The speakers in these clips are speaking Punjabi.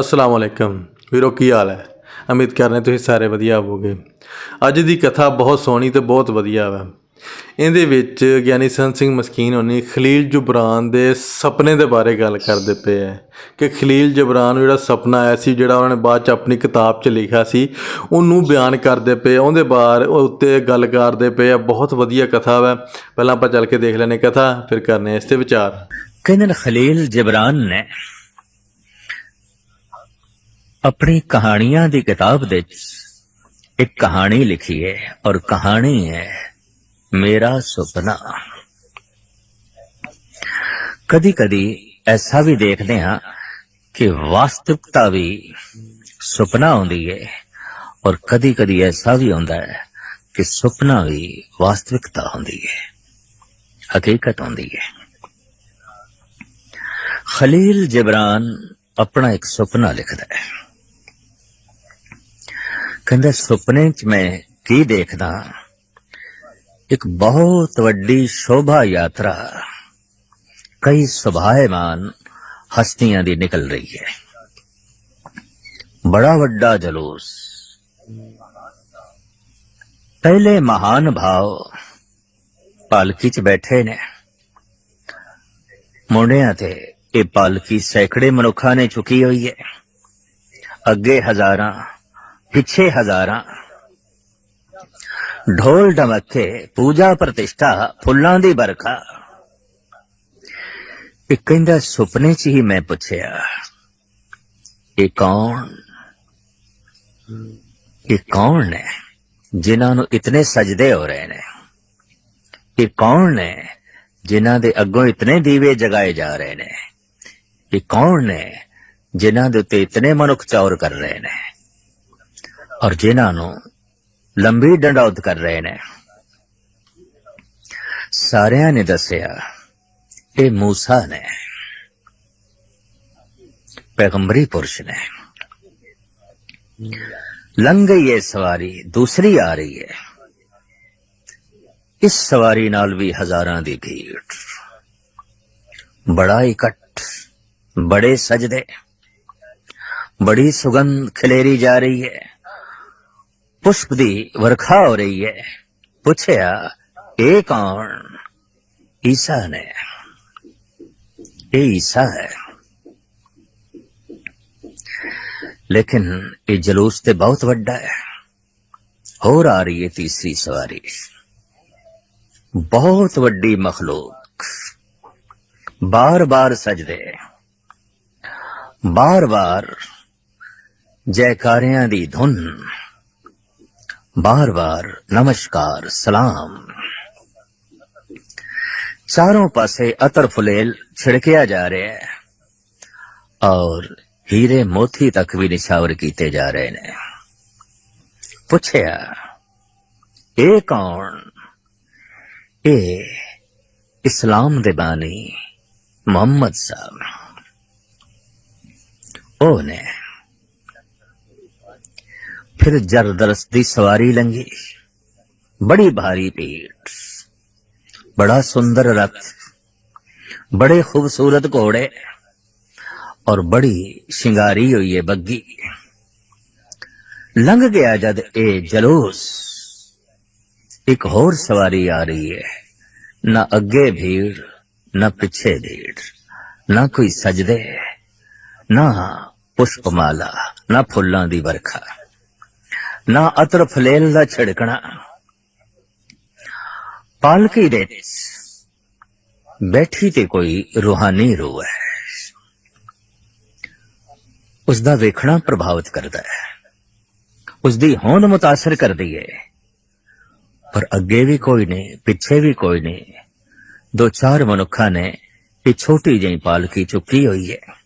ਅਸਲਾਮ ਵਾਲੇਕਮ ਵੀਰੋ, ਕੀ ਹਾਲ ਹੈ? ਉਮੀਦ ਕਰਨੇ ਤੁਸੀਂ ਸਾਰੇ ਵਧੀਆ ਹੋਵੋਗੇ। ਅੱਜ ਦੀ ਕਥਾ ਬਹੁਤ ਸੋਹਣੀ ਤੇ ਬਹੁਤ ਵਧੀਆ ਵਾ। ਇਹਦੇ ਵਿੱਚ ਗਿਆਨੀ ਸੰਤ ਸਿੰਘ ਮਸਕੀਨ ਹੋਣੀ ਖਲੀਲ ਜੁਬਰਾਨ ਦੇ ਸੁਪਨੇ ਦੇ ਬਾਰੇ ਗੱਲ ਕਰਦੇ ਪਏ ਹੈ ਕਿ ਖਲੀਲ ਜੁਬਰਾਨ ਜਿਹੜਾ ਸੁਪਨਾ ਆਇਆ ਸੀ, ਜਿਹੜਾ ਉਹਨਾਂ ਨੇ ਬਾਅਦ ਚ ਆਪਣੀ ਕਿਤਾਬ 'ਚ ਲਿਖਿਆ ਸੀ, ਉਹਨੂੰ ਬਿਆਨ ਕਰਦੇ ਪਏ ਉਹਦੇ ਬਾਰੇ ਉੱਤੇ ਗੱਲ ਕਰਦੇ ਪਏ ਆ। ਬਹੁਤ ਵਧੀਆ ਕਥਾ ਵਾ। ਪਹਿਲਾਂ ਆਪਾਂ ਚੱਲ ਕੇ ਦੇਖ ਲੈਨੇ ਕਥਾ, ਫਿਰ ਕਰਨੇ ਇਸ ਤੇ ਵਿਚਾਰ। ਕਹਿੰਦੇ ਖਲੀਲ ਜਿਬਰਾਨ ਨੇ ਆਪਣੀ ਕਹਾਣੀਆਂ ਦੀ ਕਿਤਾਬ ਦੇ ਵਿੱਚ ਇੱਕ ਕਹਾਣੀ ਲਿਖੀ ਹੈ ਔਰ ਕਹਾਣੀ ਹੈ ਮੇਰਾ ਸੁਪਨਾ ਕਦੀ ਕਦੀ ਐਸਾ ਵੀ ਦੇਖਦੇ ਹਾਂ ਕਿ ਵਾਸਤਵਿਕਤਾ ਵੀ ਸੁਪਨਾ ਹੁੰਦੀ ਹੈ ਔਰ ਕਦੀ ਕਦੀ ਐਸਾ ਵੀ ਹੁੰਦਾ ਹੈ ਕਿ ਸੁਪਨਾ ਵੀ ਵਾਸਤਵਿਕਤਾ ਹੁੰਦੀ ਹੈ ਹਕੀਕਤ ਹੁੰਦੀ ਹੈ ਖਲੀਲ ਜਿਬਰਾਨ ਆਪਣਾ ਇੱਕ ਸੁਪਨਾ ਲਿਖਦਾ ਹੈ ਕਹਿੰਦਾ ਸੁਪਨੇ 'ਚ ਮੈਂ ਕੀ ਦੇਖਦਾ? ਇੱਕ ਬਹੁਤ ਵੱਡੀ ਸ਼ੋਭਾ ਯਾਤਰਾ। ਕਈ ਸੁਭਾਏਮਾਨ ਹਸਤੀਆਂ ਦੀ ਨਿਕਲ ਰਹੀ ਹੈ। ਬੜਾ ਵੱਡਾ ਜਲੂਸ। ਪਹਿਲੇ ਮਹਾਨ ਭਾਵ ਪਾਲਕੀ 'ਚ ਬੈਠੇ ਨੇ। ਮੁੰਡਿਆਂ ਤੇ ਇਹ ਪਾਲਕੀ ਸੈਂਕੜੇ ਮਨੁੱਖਾਂ ਨੇ ਚੁੱਕੀ ਹੋਈ ਹੈ। ਅੱਗੇ ਹਜ਼ਾਰਾਂ ਪਿੱਛੇ ਹਜ਼ਾਰਾਂ ਢੋਲ ਢਮੱਕੇ ਪੂਜਾ ਪ੍ਰਤਿਸ਼ਠਾ ਫੁੱਲਾਂ ਦੀ ਬਰਖਾ ਇਹ ਕਹਿੰਦਾ ਸੁਪਨੇ 'ਚ ਹੀ ਮੈਂ ਪੁੱਛਿਆ ਇਹ ਕੌਣ ਇਹ ਕੌਣ ਨੇ ਜਿਨ੍ਹਾਂ ਨੂੰ ਇਤਨੇ ਸਜਦੇ ਹੋ ਰਹੇ ਨੇ ਇਹ ਕੌਣ ਨੇ ਜਿਨ੍ਹਾਂ ਦੇ ਅੱਗੋਂ ਇਤਨੇ ਦੀਵੇ ਜਗਾਏ ਜਾ ਰਹੇ ਨੇ ਇਹ ਕੌਣ ਨੇ ਜਿਨ੍ਹਾਂ ਦੇ ਉੱਤੇ ਇਤਨੇ ਮਨੁੱਖ ਚੌਰ ਕਰ ਰਹੇ ਨੇ ਔਰ ਜਿਨ੍ਹਾਂ ਨੂੰ ਲੰਬੀ ਡੰਡੌਤ ਕਰ ਰਹੇ ਨੇ। ਸਾਰਿਆਂ ਨੇ ਦੱਸਿਆ, ਇਹ ਮੂਸਾ ਨੇ। ਪੈਗੰਬਰੀ ਪੁਰਸ਼ ਨੇ। ਲੰਘ ਗਈ ਇਹ ਸਵਾਰੀ, ਦੂਸਰੀ ਆ ਰਹੀ ਹੈ। ਇਸ ਸਵਾਰੀ ਨਾਲ ਵੀ ਹਜ਼ਾਰਾਂ ਦੀ ਭੀੜ। ਬੜਾ ਇਕੱਠ, ਬੜੇ ਸਜਦੇ। ਬੜੀ ਸੁਗੰਧ ਖਿਲੇਰੀ ਜਾ ਰਹੀ ਹੈ। ਪੁਸ਼ਪ ਦੀ ਵਰਖਾ ਹੋ ਰਹੀ ਹੈ ਪੁੱਛਿਆ, ਇਹ ਕੌਣ? ਈਸਾ ਨੇ। ਇਹ ਈਸਾ ਹੈ। ਲੇਕਿਨ ਇਹ ਜਲੂਸ ਤੇ ਬਹੁਤ ਵੱਡਾ ਹੈ। ਹੋਰ ਆ ਰਹੀ ਹੈ ਤੀਸਰੀ ਸਵਾਰੀ। ਬਹੁਤ ਵੱਡੀ ਮਖਲੂਕ। ਬਾਰ-ਬਾਰ ਸਜਦੇ। ਬਾਰ-ਬਾਰ ਜੈਕਾਰਿਆਂ ਦੀ ਧੁਨ। ਬਾਰ-ਬਾਰ ਨਮਸਕਾਰ ਸਲਾਮ ਚਾਰੋਂ ਪਾਸੇ ਅਤਰ ਫੁਲੇਲ ਛਿੜਕਿਆ ਜਾ ਰਿਹਾ ਹੈ ਔਰ ਹੀਰੇ ਮੋਤੀ ਤੱਕ ਵੀ ਨਿਸ਼ਾਵਰ ਕੀਤੇ ਜਾ ਰਹੇ ਨੇ ਪੁੱਛਿਆ ਇਹ ਕੌਣ ਇਹ ਇਸਲਾਮ ਦੇ ਬਾਨੀ ਮੁਹੰਮਦ ਸਾਹਿਬ ਉਹ ਨੇ ਫਿਰ ਜਰਦਰਸ ਦੀ ਸਵਾਰੀ ਲੰਗੀ ਬੜੀ ਭਾਰੀ ਭੀੜ ਬੜਾ ਸੁੰਦਰ ਰਥ ਬੜੇ ਖੂਬਸੂਰਤ ਘੋੜੇ ਔਰ ਬੜੀ ਸ਼ਿੰਗਾਰੀ ਹੋਈ ਹੈ ਬੱਗੀ ਲੰਘ ਗਿਆ ਜਦ ਇਹ ਜਲੂਸ ਇੱਕ ਹੋਰ ਸਵਾਰੀ ਆ ਰਹੀ ਹੈ ਨਾ ਅੱਗੇ ਭੀੜ ਨਾ ਪਿੱਛੇ ਭੀੜ ਨਾ ਕੋਈ ਸਜਦੇ ਨਾ ਪੁਸ਼ਪਮਾਲਾ ਨਾ ਫੁੱਲਾਂ ਦੀ ਵਰਖਾ ਨਾ ਅਤਰ ਫਲੇਲ ਦਾ ਛਿੜਕਣਾ। ਪਾਲਕੀ ਦੇ ਬੈਠੀ ਤੇ ਕੋਈ ਰੂਹਾਨੀ ਰੂਹ ਹੈ। ਉਸ ਦਾ ਵੇਖਣਾ ਪ੍ਰਭਾਵਿਤ ਕਰਦਾ ਹੈ। ਉਸ ਦੀ ਹੋਂਦ ਮੁਤਾਸਰ ਕਰਦੀ ਹੈ। ਪਰ ਅੱਗੇ ਵੀ ਕੋਈ ਨਹੀਂ, ਪਿੱਛੇ ਵੀ ਕੋਈ ਨਹੀਂ। ਦੋ ਚਾਰ ਮਨੁੱਖਾਂ ਨੇ ਇਹ ਛੋਟੀ ਜਿਹੀ ਪਾਲਕੀ ਚੁੱਕੀ ਹੋਈ ਹੈ।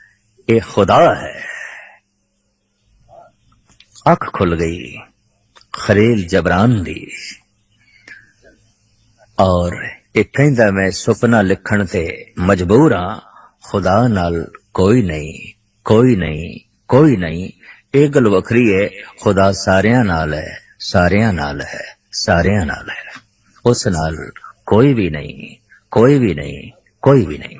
ਇਹ ਖੁਦਾ ਹੈ ਅੱਖ ਖੁੱਲ ਗਈ ਖਲੀਲ ਜਬਰਾਨ ਦੀ ਔਰ ਇਹ ਕਹਿੰਦਾ ਮੈਂ ਸੁਪਨਾ ਲਿਖਣ ਤੇ ਮਜਬੂਰ ਹਾਂ ਖੁਦਾ ਨਾਲ ਕੋਈ ਨਹੀਂ ਕੋਈ ਨਹੀਂ ਕੋਈ ਨਹੀਂ ਇਹ ਗੱਲ ਵੱਖਰੀ ਹੈ ਖੁਦਾ ਸਾਰਿਆਂ ਨਾਲ ਹੈ ਸਾਰਿਆਂ ਨਾਲ ਹੈ ਸਾਰਿਆਂ ਨਾਲ ਹੈ ਉਸ ਨਾਲ ਕੋਈ ਵੀ ਨਹੀਂ ਕੋਈ ਵੀ ਨਹੀਂ ਕੋਈ ਵੀ ਨਹੀਂ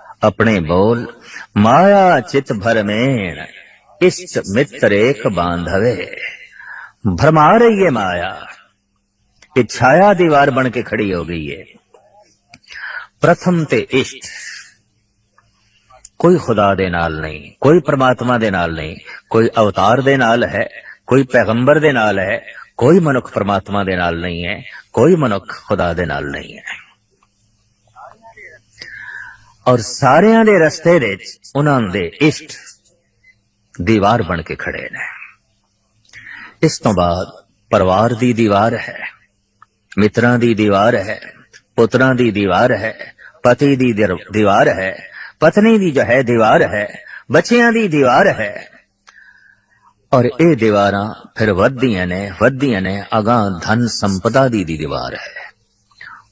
ਆਪਣੇ ਬੋਲ, ਮਾਇਆ ਚਿਤ ਭਰਮੇਣ ਇਸ਼ਟ ਮਿੱਤਰ ਏਕ ਬਾਂਧਵੇ। ਭਰਮਾ ਰਹੀ ਹੈ ਮਾਇਆ, ਇਹ ਛਾਇਆ ਦੀਵਾਰ ਬਣ ਕੇ ਖੜੀ ਹੋ ਗਈ ਹੈ ਪ੍ਰਥਮ ਤੇ ਇਸ਼ਟ, ਕੋਈ ਖੁਦਾ ਦੇ ਨਾਲ ਨਹੀਂ, ਕੋਈ ਪਰਮਾਤਮਾ ਦੇ ਨਾਲ ਨਹੀਂ, ਕੋਈ ਅਵਤਾਰ ਦੇ ਨਾਲ ਹੈ, ਕੋਈ ਪੈਗੰਬਰ ਦੇ ਨਾਲ ਹੈ, ਕੋਈ ਮਨੁੱਖ ਪਰਮਾਤਮਾ ਦੇ ਨਾਲ ਨਹੀਂ ਹੈ, ਕੋਈ ਮਨੁੱਖ ਖੁਦਾ ਦੇ ਨਾਲ ਨਹੀਂ ਹੈ। ਔਰ ਸਾਰਿਆਂ ਦੇ ਰਸਤੇ ਵਿੱਚ ਉਹਨਾਂ ਦੇ ਇਸ਼ਟ ਦੀਵਾਰ ਬਣ ਕੇ ਖੜੇ ਨੇ। ਇਸ ਤੋਂ ਬਾਅਦ ਪਰਿਵਾਰ ਦੀ ਦੀਵਾਰ ਹੈ, ਮਿੱਤਰਾਂ ਦੀ ਦੀਵਾਰ ਹੈ, ਪੁੱਤਰਾਂ ਦੀ ਦੀਵਾਰ ਹੈ, ਪਤੀ ਦੀ ਦੀਵਾਰ ਹੈ, ਪਤਨੀ ਦੀ ਜੋ ਹੈ ਦੀਵਾਰ ਹੈ, ਬੱਚਿਆਂ ਦੀ ਦੀਵਾਰ ਹੈ। ਔਰ ਇਹ ਦੀਵਾਰਾਂ ਫਿਰ ਵੱਧਦੀਆਂ ਨੇ ਵੱਧਦੀਆਂ ਨੇ ਅਗਾਂ ਧਨ ਸੰਪਦਾ ਦੀ ਦੀਵਾਰ ਹੈ,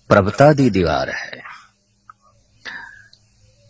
ਪ੍ਰਭਤਾ ਦੀ ਦੀਵਾਰ ਹੈ।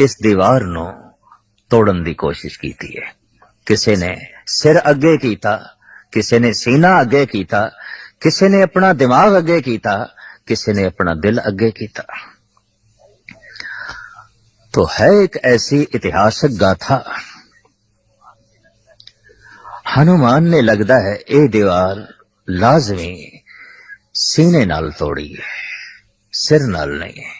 ਇਸ ਦੀਵਾਰ ਨੂੰ ਤੋੜਨ ਦੀ ਕੋਸ਼ਿਸ਼ ਕੀਤੀ ਹੈ ਕਿਸੇ ਨੇ ਸਿਰ ਅੱਗੇ ਕੀਤਾ ਕਿਸੇ ਨੇ ਸੀਨਾ ਅੱਗੇ ਕੀਤਾ ਕਿਸੇ ਨੇ ਆਪਣਾ ਦਿਮਾਗ ਅੱਗੇ ਕੀਤਾ ਕਿਸੇ ਨੇ ਆਪਣਾ ਦਿਲ ਅੱਗੇ ਕੀਤਾ तो है एक ऐसी इतिहासक गाथा हनुमान ने लगता है ये दीवार लाजमी सीने नाल तोड़ी है सिर नाल नहीं इंज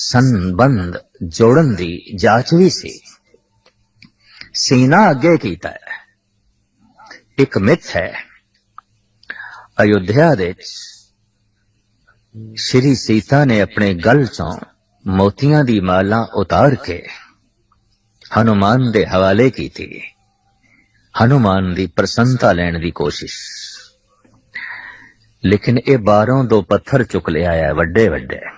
ਸੰਬੰਧ ਜੋੜਨ ਦੀ ਜਾਂਚ ਵੀ ਸੀ। ਸੀਨਾ ਅੱਗੇ ਕੀਤਾ ਹੈ। ਇੱਕ ਮਿੱਥ ਹੈ। ਅਯੁੱਧਿਆ ਦੇ ਸ਼੍ਰੀ ਸੀਤਾ ਨੇ ਆਪਣੇ ਗਲ ਚੋਂ ਮੋਤੀਆਂ ਦੀ ਮਾਲਾ ਉਤਾਰ ਕੇ ਹਨੂਮਾਨ ਦੇ ਹਵਾਲੇ ਕੀਤੀ। ਹਨੂਮਾਨ ਦੀ ਪ੍ਰਸੰਨਤਾ ਲੈਣ ਦੀ ਕੋਸ਼ਿਸ਼। ਲੇਕਿਨ ਇਹ ਬਾਹਰੋਂ ਦੋ ਪੱਥਰ ਚੁੱਕ ਲਿਆ ਹੈ ਵੱਡੇ ਵੱਡੇ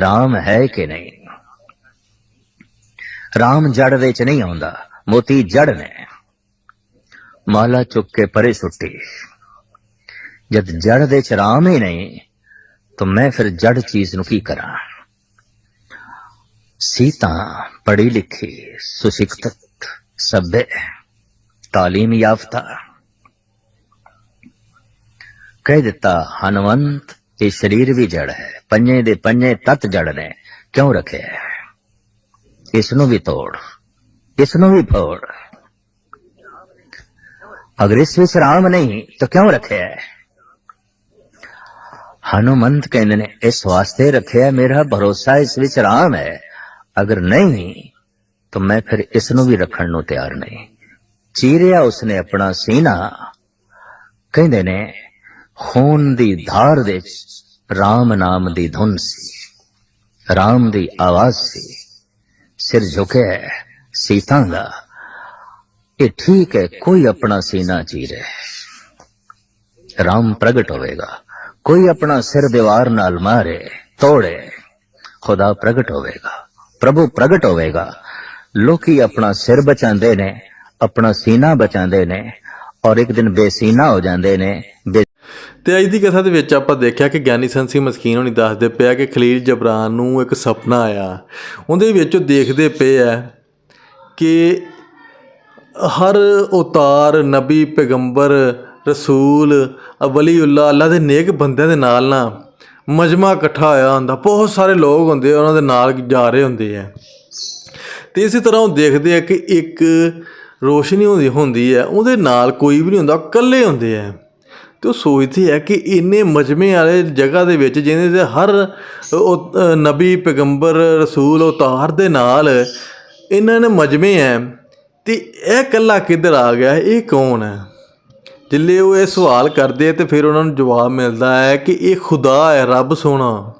ਰਾਮ ਹੈ ਕਿ ਨਹੀਂ? ਰਾਮ ਜੜ ਵਿੱਚ ਨਹੀਂ ਆਉਂਦਾ, ਮੋਤੀ ਜੜ ਨੇ। ਮਾਲਾ ਚੁੱਕ ਕੇ ਪਰੇ ਸੁੱਟੀ। ਜਦ ਜੜ ਦੇ ਚ ਰਾਮ ਹੀ ਨਹੀਂ, ਤਾਂ ਮੈਂ ਫਿਰ ਜੜ ਚੀਜ਼ ਨੂੰ ਕੀ ਕਰਾਂ? ਸੀਤਾ ਪੜ੍ਹੀ ਲਿਖੀ ਸੁਸ਼ਿਕਤ ਸਭ्य ਤਾਲੀਮ ਯਾਫਤਾ। ਕਹਿ ਦਿੱਤਾ, ਹਨਵੰਤ ਇਹ ਸਰੀਰ ਵੀ ਜੜ ਹੈ। ਪੰਜੇ ਦੇ ਪੰਜੇ ਤਤ ਜੜ ਨੇ। ਕਿਉਂ ਰੱਖਿਆ ਹੈ? ਇਸ ਨੂੰ ਵੀ ਤੋੜ। ਇਸ ਨੂੰ ਵੀ ਫੋੜ। ਅਗਰ ਇਸ ਵਿੱਚ ਰਾਮ ਨਹੀਂ, ਤਾਂ ਕਿਉਂ ਰੱਖਿਆ ਹੈ? ਹਨੂਮੰਤ ਕਹਿੰਦੇ ਨੇ, ਇਸ ਵਾਸਤੇ ਰੱਖਿਆ ਮੇਰਾ ਭਰੋਸਾ ਇਸ ਵਿੱਚ ਰਾਮ ਹੈ। ਅਗਰ ਨਹੀਂ, ਤਾਂ ਮੈਂ ਫਿਰ ਇਸ ਨੂੰ ਵੀ ਰੱਖਣ ਨੂੰ ਤਿਆਰ ਨਹੀਂ। ਚੀਰਿਆ ਉਸਨੇ ਆਪਣਾ ਸੀਨਾ। ਕਹਿੰਦੇ ਨੇ ਖੂਨ ਦੀ ਧਾਰ ਦੇ ਵਿੱਚ ਰਾਮ ਨਾਮ ਦੀ ਧੁਨ ਸੀ, ਰਾਮ ਦੀ ਆਵਾਜ਼ ਸੀ। ਸਿਰ ਝੁਕਿਆ ਸੀਤਾ ਦਾ। ਇਹ ਠੀਕ ਹੈ, ਕੋਈ ਆਪਣਾ ਸੀਨਾ ਚੀਰੇ ਰਾਮ ਪ੍ਰਗਟ ਹੋਵੇਗਾ। ਕੋਈ ਆਪਣਾ ਸਿਰ ਦੀਵਾਰ ਨਾਲ ਮਾਰੇ, ਤੋੜੇ, ਖੁਦਾ ਪ੍ਰਗਟ ਹੋਵੇਗਾ। ਪ੍ਰਭੂ ਪ੍ਰਗਟ ਹੋਵੇਗਾ। ਲੋਕੀ ਆਪਣਾ ਸਿਰ ਬਚਾਉਂਦੇ ਨੇ, ਆਪਣਾ ਸੀਨਾ ਬਚਾਉਂਦੇ ਨੇ ਔਰ ਇੱਕ ਦਿਨ ਬੇਸੀਨਾ ਹੋ ਜਾਂਦੇ ਨੇ, ਬੇ ਤੇ ਅੱਜ ਦੀ ਕਥਾ ਦੇ ਵਿੱਚ ਆਪਾਂ ਦੇਖਿਆ ਕਿ ਗਿਆਨੀ ਸੰਤ ਸਿੰਘ ਮਸਕੀਨ ਹੋਣੀ ਦੱਸਦੇ ਪਿਆ ਕਿ ਖਲੀਲ ਜਬਰਾਨ ਨੂੰ ਇੱਕ ਸੁਪਨਾ ਆਇਆ। ਉਹਦੇ ਵਿੱਚ ਉਹ ਦੇਖਦੇ ਪਏ ਆ ਕਿ ਹਰ ਉਤਾਰ, ਨਬੀ, ਪੈਗੰਬਰ, ਰਸੂਲ ਵਲੀਉੱਲਾ ਅੱਲਾ ਦੇ ਨੇਕ ਬੰਦਿਆਂ ਦੇ ਨਾਲ ਨਾ ਮਜਮਾ ਇਕੱਠਾ ਹੋਇਆ ਹੁੰਦਾ। ਬਹੁਤ ਸਾਰੇ ਲੋਕ ਹੁੰਦੇ ਉਹਨਾਂ ਦੇ ਨਾਲ ਜਾ ਰਹੇ ਹੁੰਦੇ ਆ। ਤੇ ਇਸੇ ਤਰ੍ਹਾਂ ਉਹ ਦੇਖਦੇ ਆ ਕਿ ਇੱਕ ਰੋਸ਼ਨੀ ਹੁੰਦੀ ਹੁੰਦੀ ਹੈ ਉਹਦੇ ਨਾਲ ਕੋਈ ਵੀ ਨਹੀਂ ਹੁੰਦਾ ਇਕੱਲੇ ਹੁੰਦੇ ਆ। ਤੇ ਉਹ ਸੋਚਦੇ ਆ ਕਿ ਇੰਨੇ ਮਜਮੇ ਵਾਲੇ ਜਗ੍ਹਾ ਦੇ ਵਿੱਚ ਜਿਹਦੇ ਤੇ ਹਰ ਉਹ, ਨਬੀ ਪੈਗੰਬਰ ਰਸੂਲ ਉਤਾਰ ਦੇ ਨਾਲ ਇਹਨਾਂ ਨੇ ਮਜਮੇ ਆ ਤੇ ਇਹ ਇਕੱਲਾ ਕਿੱਧਰ ਆ ਗਿਆ? ਇਹ ਕੌਣ ਹੈ? ਜਿੱਲੇ ਉਹ ਇਹ ਸਵਾਲ ਕਰਦੇ ਆ ਤੇ ਫਿਰ ਉਹਨਾਂ ਨੂੰ ਜਵਾਬ ਮਿਲਦਾ ਹੈ ਕਿ ਇਹ ਖੁਦਾ ਹੈ ਰੱਬ ਸੋਹਣਾ।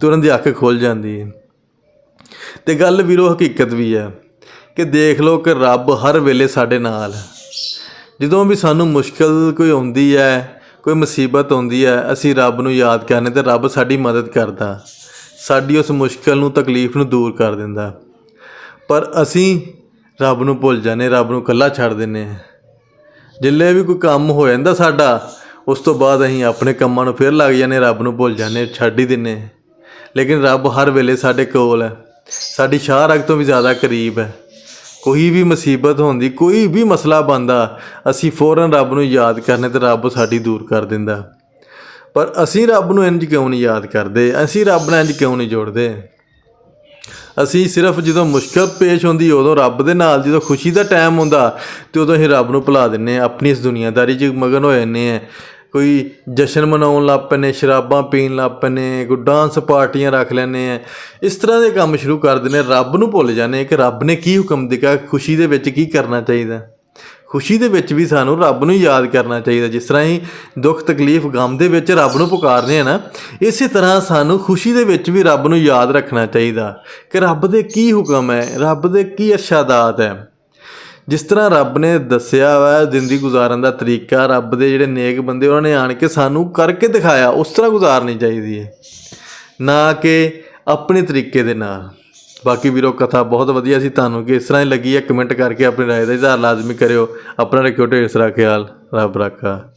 ਤੇ ਉਹਨਾਂ ਦੀ ਅੱਖ ਖੁੱਲ ਜਾਂਦੀ ਹੈ। ਤੇ ਗੱਲ ਵੀਰੋ ਹਕੀਕਤ ਵੀ ਹੈ ਕਿ ਦੇਖ ਲਓ ਕਿ ਰੱਬ ਹਰ ਵੇਲੇ ਸਾਡੇ ਨਾਲ ਜਦੋਂ ਵੀ ਸਾਨੂੰ ਮੁਸ਼ਕਲ ਕੋਈ ਆਉਂਦੀ ਹੈ ਕੋਈ ਮੁਸੀਬਤ ਆਉਂਦੀ ਹੈ, ਅਸੀਂ ਰੱਬ ਨੂੰ ਯਾਦ ਕਰਨੇ ਤੇ ਰੱਬ ਸਾਡੀ ਮਦਦ ਕਰਦਾ। ਸਾਡੀ ਉਸ ਮੁਸ਼ਕਲ ਨੂੰ, ਤਕਲੀਫ ਨੂੰ ਦੂਰ ਕਰ ਦਿੰਦਾ। ਪਰ ਅਸੀਂ ਰੱਬ ਨੂੰ ਭੁੱਲ ਜਾਂਦੇ, ਰੱਬ ਨੂੰ ਇਕੱਲਾ ਛੱਡ ਦਿੰਦੇ ਹਾਂ। ਜਿੱਲੇ ਵੀ ਕੋਈ ਕੰਮ ਹੋ ਜਾਂਦਾ ਸਾਡਾ, ਉਸ ਤੋਂ ਬਾਅਦ ਅਸੀਂ ਆਪਣੇ ਕੰਮਾਂ ਨੂੰ ਫਿਰ ਲੱਗ ਜਾਂਦੇ, ਰੱਬ ਨੂੰ ਭੁੱਲ ਜਾਂਦੇ, ਛੱਡ ਹੀ ਦਿੰਦੇ ਲੇਕਿਨ ਰੱਬ ਹਰ ਵੇਲੇ ਸਾਡੇ ਕੋਲ ਹੈ। ਸਾਡੀ ਸ਼ਾਹ ਰਗ ਤੋਂ ਵੀ ਜ਼ਿਆਦਾ ਕਰੀਬ ਹੈ। ਕੋਈ ਵੀ ਮੁਸੀਬਤ ਹੁੰਦੀ ਕੋਈ ਵੀ ਮਸਲਾ ਬੰਦਾ ਅਸੀਂ ਫੌਰਨ ਰੱਬ ਨੂੰ ਯਾਦ ਕਰਨੇ ਤੇ ਰੱਬ ਸਾਡੀ ਦੂਰ ਕਰ ਦਿੰਦਾ। ਪਰ ਅਸੀਂ ਰੱਬ ਨੂੰ ਇੰਜ ਕਿਉਂ ਨਹੀਂ ਯਾਦ ਕਰਦੇ? ਅਸੀਂ ਰੱਬ ਨਾਲ ਇੰਜ ਕਿਉਂ ਨਹੀਂ ਜੋੜਦੇ? ਅਸੀਂ ਸਿਰਫ ਜਦੋਂ ਮੁਸ਼ਕਲ ਪੇਸ਼ ਹੁੰਦੀ, ਉਦੋਂ ਰੱਬ ਦੇ ਨਾਲ ਜਦੋਂ ਖੁਸ਼ੀ ਦਾ ਟਾਈਮ ਹੁੰਦਾ, ਤੇ ਉਦੋਂ ਅਸੀਂ ਰੱਬ ਨੂੰ ਭੁਲਾ ਦਿੰਨੇ ਆ ਆਪਣੀ ਇਸ ਦੁਨੀਆਦਾਰੀ 'ਚ ਮਗਨ ਹੋ ਜਾਂਦੇ ਆ ਕੋਈ ਜਸ਼ਨ ਮਨਾਉਣ ਲੱਗ ਪੈਂਦੇ ਨੇ ਸ਼ਰਾਬਾਂ ਪੀਣ ਲੱਗ ਪੈਂਦੇ, ਕੋਈ ਡਾਂਸ ਪਾਰਟੀਆਂ ਰੱਖ ਲੈਂਦੇ ਆ। ਇਸ ਤਰ੍ਹਾਂ ਦੇ ਕੰਮ ਸ਼ੁਰੂ ਕਰ ਦਿੰਦੇ ਰੱਬ ਨੂੰ ਭੁੱਲ ਜਾਂਦੇ ਕਿ ਰੱਬ ਨੇ ਕੀ ਹੁਕਮ ਦਿੱਤਾ, ਖੁਸ਼ੀ ਦੇ ਵਿੱਚ ਕੀ ਕਰਨਾ ਚਾਹੀਦਾ। ਖੁਸ਼ੀ ਦੇ ਵਿੱਚ ਵੀ ਸਾਨੂੰ ਰੱਬ ਨੂੰ ਯਾਦ ਕਰਨਾ ਚਾਹੀਦਾ। ਜਿਸ ਤਰ੍ਹਾਂ ਹੀ ਦੁੱਖ, ਤਕਲੀਫ, ਗਮ ਦੇ ਵਿੱਚ ਰੱਬ ਨੂੰ ਪੁਕਾਰਦੇ ਆ ਨਾ, ਇਸੇ ਤਰ੍ਹਾਂ ਸਾਨੂੰ ਖੁਸ਼ੀ ਦੇ ਵਿੱਚ ਵੀ ਰੱਬ ਨੂੰ ਯਾਦ ਰੱਖਣਾ ਚਾਹੀਦਾ ਕਿ ਰੱਬ ਦੇ ਕੀ ਹੁਕਮ ਹੈ, ਰੱਬ ਦੇ ਕੀ ਅਰਸ਼ਾਦਾਤ ਹੈ। ਜਿਸ ਤਰ੍ਹਾਂ ਰੱਬ ਨੇ ਦੱਸਿਆ ਵਾ ਜ਼ਿੰਦਗੀ ਗੁਜ਼ਾਰਨ ਦਾ ਤਰੀਕਾ, ਰੱਬ ਦੇ ਜਿਹੜੇ ਨੇਕ ਬੰਦੇ ਉਹਨਾਂ ਨੇ ਆਣ ਕੇ ਸਾਨੂੰ ਕਰਕੇ ਦਿਖਾਇਆ, ਉਸ ਤਰ੍ਹਾਂ ਗੁਜ਼ਾਰਨੀ ਚਾਹੀਦੀ ਹੈ। ਨਾ ਕਿ ਆਪਣੇ ਤਰੀਕੇ ਦੇ ਨਾਲ। ਬਾਕੀ ਵੀਰੋ, ਕਥਾ ਬਹੁਤ ਵਧੀਆ ਸੀ ਤੁਹਾਨੂੰ ਕਿ ਇਸ ਤਰ੍ਹਾਂ ਹੀ ਲੱਗੀ ਹੈ। ਕਮੈਂਟ ਕਰਕੇ ਆਪਣੀ ਰਾਏ ਦਾ ਇਜ਼ਹਾਰ ਲਾਜ਼ਮੀ ਕਰਿਓ। ਆਪਣਾ ਰੱਖਿਓ ਢੇਰ ਸਾਰਾ ਖਿਆਲ। ਰੱਬ ਰਾਖਾ।